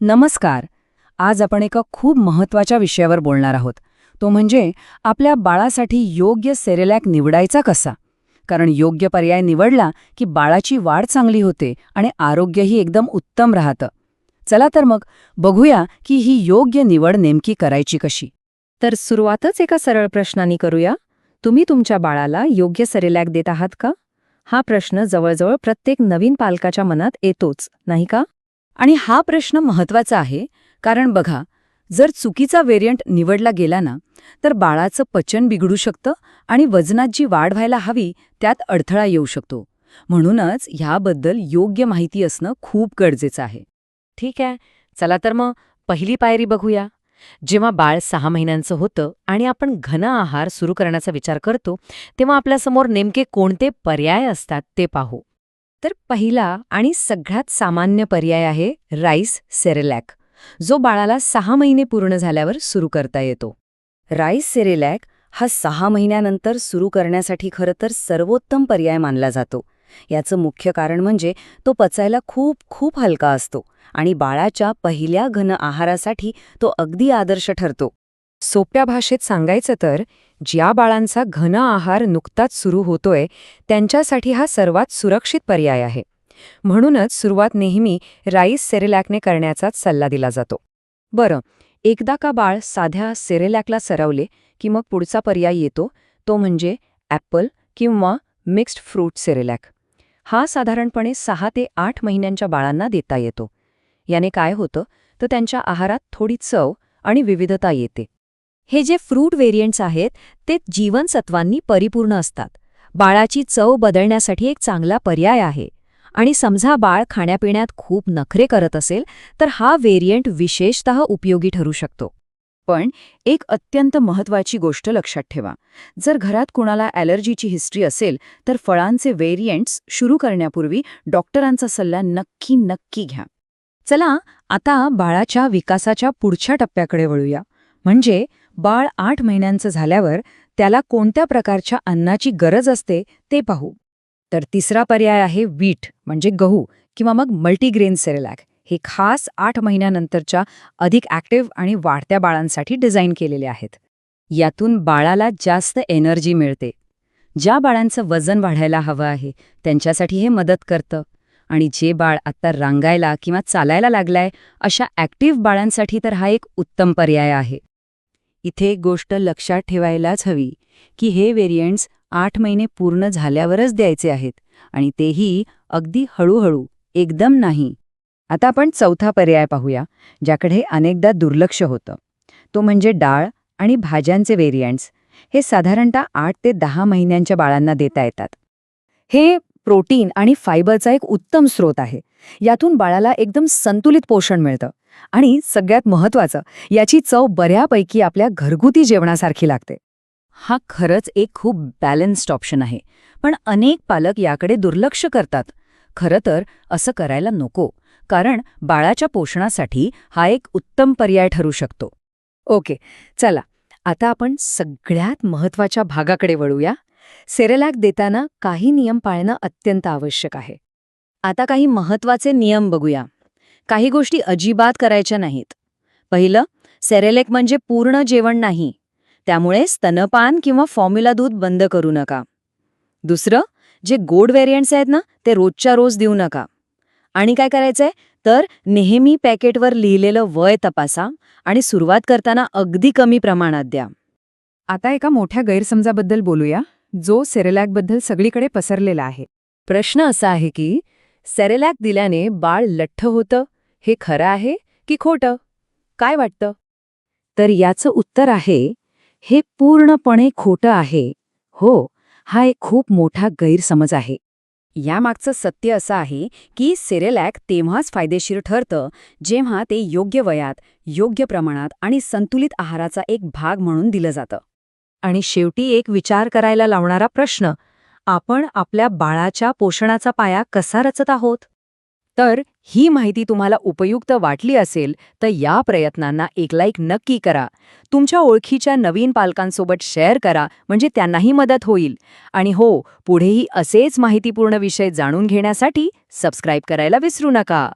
नमस्कार. आज आपण एका खूप महत्त्वाच्या विषयावर बोलणार आहोत. तो म्हणजे आपल्या बाळासाठी योग्य सेरेलॅक निवडायचा कसा? कारण योग्य पर्याय निवडला की बाळाची वाढ चांगली होते आणि आरोग्यही एकदम उत्तम राहतं. चला तर मग बघूया की ही योग्य निवड नेमकी करायची कशी. तर सुरुवातच एका सरळ प्रश्नाने करूया. तुम्ही तुमच्या बाळाला योग्य सेरेलॅक देत आहात का? हा प्रश्न जवळजवळ प्रत्येक नवीन पालकाच्या मनात येतोच नाही का? आणि हा प्रश्न महत्त्वाचा आहे कारण बघा जर चुकीचा व्हेरियंट निवडला गेला ना तर बाळाचं पचन बिघडू शकतं आणि वजनात जी वाढ व्हायला हवी त्यात अडथळा येऊ शकतो. म्हणूनच ह्याबद्दल योग्य माहिती असणं खूप गरजेचं आहे. ठीक आहे चला तर मग पहिली पायरी बघूया. जेव्हा बाळ सहा महिन्यांचं होतं आणि आपण घन आहार सुरू करण्याचा विचार करतो तेव्हा आपल्यासमोर नेमके कोणते पर्याय असतात ते पाहू. तर पहिला आणि सगळ्यात सामान्य पर्याय आहे राईस सेरेलॅक जो बाळाला सहा महिने पूर्ण झाल्यावर सुरू करता येतो. राईस सेरेलॅक हा सहा महिन्यानंतर सुरू करण्यासाठी खरं तर सर्वोत्तम पर्याय मानला जातो. याचं मुख्य कारण म्हणजे तो पचायला खूप खूप हलका असतो आणि बाळाच्या पहिल्या घन आहारासाठी तो अगदी आदर्श ठरतो. सोप्या भाषेत सांगायचं तर ज्या बाळांचा घन आहार नुकताच सुरू होतोय त्यांच्यासाठी हा सर्वात सुरक्षित पर्याय आहे. म्हणूनच सुरुवात नेहमी राईस सेरेलॅकने करण्याचाच सल्ला दिला जातो. बरं एकदा का बाळ साध्या सेरेलॅकला सरवले की मग पुढचा पर्याय येतो तो म्हणजे ॲपल किंवा मिक्स्ड फ्रूट सेरेलॅक. हा साधारणपणे सहा ते आठ महिन्यांच्या बाळांना देता येतो. याने काय होतं तर त्यांच्या आहारात थोडी चव आणि विविधता येते. हे जे फ्रूट व्हेरियंट्स आहेत ते जीवनसत्वांनी परिपूर्ण असतात. बाळाची चव बदलण्यासाठी एक चांगला पर्याय आहे. आणि समजा बाळ खाण्यापिण्यात खूप नखरे करत असेल तर हा व्हेरियंट विशेषतः उपयोगी ठरू शकतो. पण एक अत्यंत महत्वाची गोष्ट लक्षात ठेवा. जर घरात कुणाला ॲलर्जीची हिस्ट्री असेल तर फळांचे व्हेरियंट्स सुरू करण्यापूर्वी डॉक्टरांचा सल्ला नक्की नक्की घ्या. चला आता बाळाच्या विकासाच्या पुढच्या टप्प्याकडे वळूया. म्हणजे बाळ आठ महिन्यांचं झाल्यावर त्याला कोणत्या प्रकारच्या अन्नाची गरज असते ते पाहू. तर तिसरा पर्याय आहे वीट म्हणजे गहू किंवा मग मल्टीग्रेन सेरेलॅक. हे खास आठ महिन्यानंतरच्या अधिक ॲक्टिव्ह आणि वाढत्या बाळांसाठी डिझाईन केलेले आहेत. यातून बाळाला जास्त एनर्जी मिळते. ज्या बाळांचं वजन वाढायला हवं आहे त्यांच्यासाठी हे मदत करतं. आणि जे बाळ आत्ता रांगायला किंवा चालायला लागलाय अशा ॲक्टिव्ह बाळांसाठी तर हा एक उत्तम पर्याय आहे. इथे एक गोष्ट लक्षात ठेवायलाच हवी की हे व्हेरियंट्स आठ महिने पूर्ण झाल्यावरच द्यायचे आहेत आणि तेही अगदी हळूहळू एकदम नाही. आता आपण चौथा पर्याय पाहूया ज्याकडे अनेकदा दुर्लक्ष होतं. तो म्हणजे डाळ आणि भाज्यांचे व्हेरियंट्स हे साधारणतः आठ ते दहा महिन्यांच्या बाळांना देता येतात. हे प्रोटीन आणि फायबरचा एक उत्तम स्रोत आहे. यातून बाळाला एकदम संतुलित पोषण मिळतं. आणि सगळ्यात महत्वाचं याची चव बऱ्यापैकी आपल्या घरगुती जेवणासारखी लागते. हा खरंच एक खूप बॅलन्स्ड ऑप्शन आहे पण अनेक पालक याकडे दुर्लक्ष करतात. खरं तर असं करायला नको कारण बाळाच्या पोषणासाठी हा एक उत्तम पर्याय ठरू शकतो. ओके चला आता आपण सगळ्यात महत्त्वाच्या भागाकडे वळूया. सेरेलॅक देताना काही नियम पाळणं अत्यंत आवश्यक आहे. आता काही महत्त्वाचे नियम बघूया. काही गोष्टी अजिबात करायच्या नाहीत. पहिलं सेरेलेक म्हणजे पूर्ण जेवण नाही. त्यामुळे स्तनपान किंवा फॉर्म्युला दूध बंद करू नका. दुसरं जे गोड व्हेरियंट्स आहेत ना ते रोजच्या रोज देऊ नका. आणि काय करायचंय? तर नेहमी पॅकेटवर लिहिलेलं वय तपासा आणि सुरुवात करताना अगदी कमी प्रमाणात द्या. आता एका मोठ्या गैरसमजाबद्दल बोलूया जो सेरेलॅकबद्दल सगळीकडे पसरलेला आहे. प्रश्न असा आहे की सेरेलॅक दिल्याने बाळ लठ्ठ होतं हे खरं आहे की खोटं? काय वाटतं? तर याचं उत्तर आहे हे पूर्णपणे खोटं आहे. हो हा एक खूप मोठा गैरसमज आहे. यामागचं सत्य असं आहे की सेरेलॅक तेव्हाच फायदेशीर ठरतं जेव्हा ते योग्य वयात योग्य प्रमाणात आणि संतुलित आहाराचा एक भाग म्हणून दिलं जातं. आणि शेवटी एक विचार करायला लावणारा प्रश्न आपण आपल्या बाळाच्या पोषणाचा पाया कसा रचत आहोत? तर ही माहिती तुम्हाला उपयुक्त वाटली असेल तर या प्रयत्नांना एक लाईक नक्की करा. तुमच्या ओळखीच्या नवीन पालकांसोबत शेअर करा म्हणजे त्यांनाही मदत होईल. आणि हो पुढेही असेच माहितीपूर्ण विषय जाणून घेण्यासाठी सबस्क्राईब करायला विसरू नका.